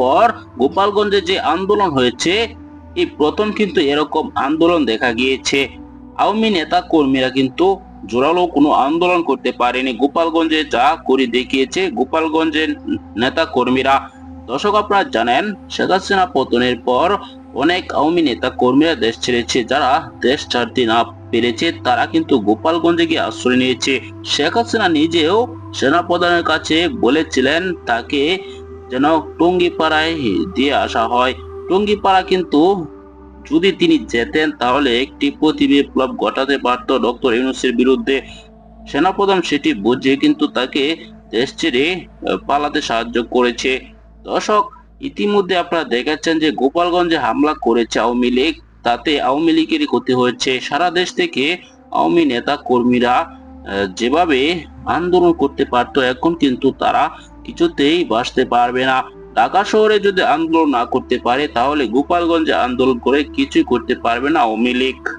পর গোপালগঞ্জে যে আন্দোলন হয়েছে, এই প্রথম কিন্তু এরকম আন্দোলন দেখা গিয়েছে। আওয়ামী নেতা কর্মীরা কিন্তু জোরালো কোনো আন্দোলন করতে পারেনি। গোপালগঞ্জে যা করে দেখিয়েছে গোপালগঞ্জের নেতা কর্মীরা। দর্শক আপনারা জানেন, শেখ হাসিনা পতনের পর অনেক আওয়ামী নেতা কর্মীরা দেশ ছেড়েছে। যারা দেশ ছাড়তে না পেরেছে, তারা কিন্তু গোপালগঞ্জে গিয়ে আশ্রয় নিয়েছে। শেখ হাসিনা নিজেও সেনাপ্রধানের কাছে বলেছিলেন, তাকে যেন টঙ্গিপাড়ায় দিয়ে আসা হয়। টঙ্গিপাড়া কিন্তু যদি তিনি যেতেন, তাহলে একটি প্রতি বিপ্লব ঘটাতে পারত ডক্টর ইউনুসের বিরুদ্ধে। সেনাপ্রধান সেটি বুঝে কিন্তু তাকে দেশ ছেড়ে পালাতে সাহায্য করেছে। দর্শক, ইতিমধ্যে আপনারা দেখাচ্ছেন যে গোপালগঞ্জে হামলা করেছে আওয়ামী লীগ। তাতে আওয়ামী লীগেরই ক্ষতি হয়েছে। সারা দেশ থেকে আওয়ামী নেতা কর্মীরা যেভাবে আন্দোলন করতে পারতো, এখন কিন্তু তারা কিছুতেই বাঁচতে পারবে না। ঢাকা শহরে যদি আন্দোলন না করতে পারে, তাহলে গোপালগঞ্জে আন্দোলন করে কিছুই করতে পারবে না আওয়ামী লীগ